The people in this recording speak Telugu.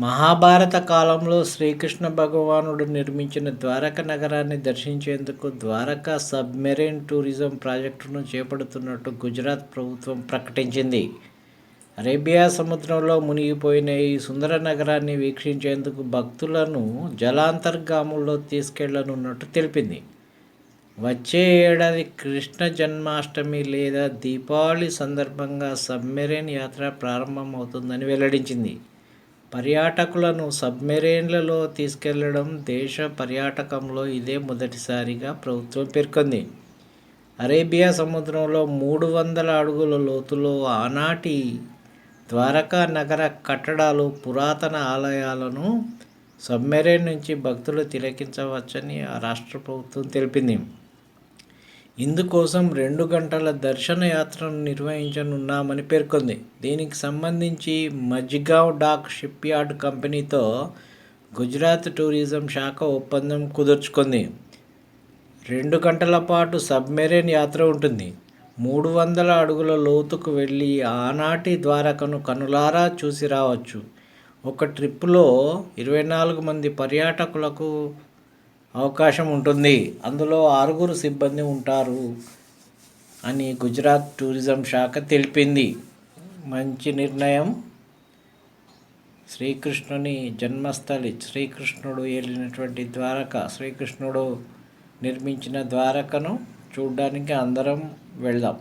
మహాభారత కాలంలో శ్రీకృష్ణ భగవానుడు నిర్మించిన ద్వారక నగరాన్ని దర్శించేందుకు ద్వారకా సబ్మెరైన్ టూరిజం ప్రాజెక్టును చేపడుతున్నట్టు గుజరాత్ ప్రభుత్వం ప్రకటించింది. అరేబియా సముద్రంలో మునిగిపోయిన ఈ సుందర నగరాన్ని వీక్షించేందుకు భక్తులను జలాంతర్గాముల్లో తీసుకెళ్ళనున్నట్టు తెలిపింది. వచ్చే ఏడాది కృష్ణ జన్మాష్టమి లేదా దీపావళి సందర్భంగా సబ్మెరైన్ యాత్ర ప్రారంభమవుతుందని వెల్లడించింది. పర్యాటకులను సబ్మెరైన్లలో తీసుకెళ్ళడం దేశ పర్యాటకంలో ఇదే మొదటిసారిగా ప్రభుత్వం పేర్కొంది. అరేబియా సముద్రంలో మూడు వందల అడుగుల లోతులో ఆనాటి ద్వారకా నగర కట్టడాలు పురాతన ఆలయాలను సబ్మెరైన్ నుంచి భక్తులు తిలకించవచ్చని ఆ రాష్ట్ర ప్రభుత్వం తెలిపింది. ఇందుకోసం రెండు గంటల దర్శన యాత్రను నిర్వహించనున్నామని పేర్కొంది. దీనికి సంబంధించి మజ్గావ్ డాక్ షిప్ యార్డ్ కంపెనీతో గుజరాత్ టూరిజం శాఖ ఒప్పందం కుదుర్చుకుంది. రెండు గంటల పాటు సబ్మెరైన్ యాత్ర ఉంటుంది. మూడు వందల అడుగుల లోతుకు వెళ్ళి ఆనాటి ద్వారకను కనులారా చూసి రావచ్చు. ఒక ట్రిప్పులో ఇరవై నాలుగు మంది పర్యాటకులకు అవకాశం ఉంటుంది. అందులో ఆరుగురు సిబ్బంది ఉంటారు అని గుజరాత్ టూరిజం శాఖ తెలిపింది. మంచి నిర్ణయం. శ్రీకృష్ణుని జన్మస్థలి శ్రీకృష్ణుడు వెళ్ళినటువంటి ద్వారక శ్రీకృష్ణుడు నిర్మించిన ద్వారకను చూడడానికి అందరం వెళ్దాం.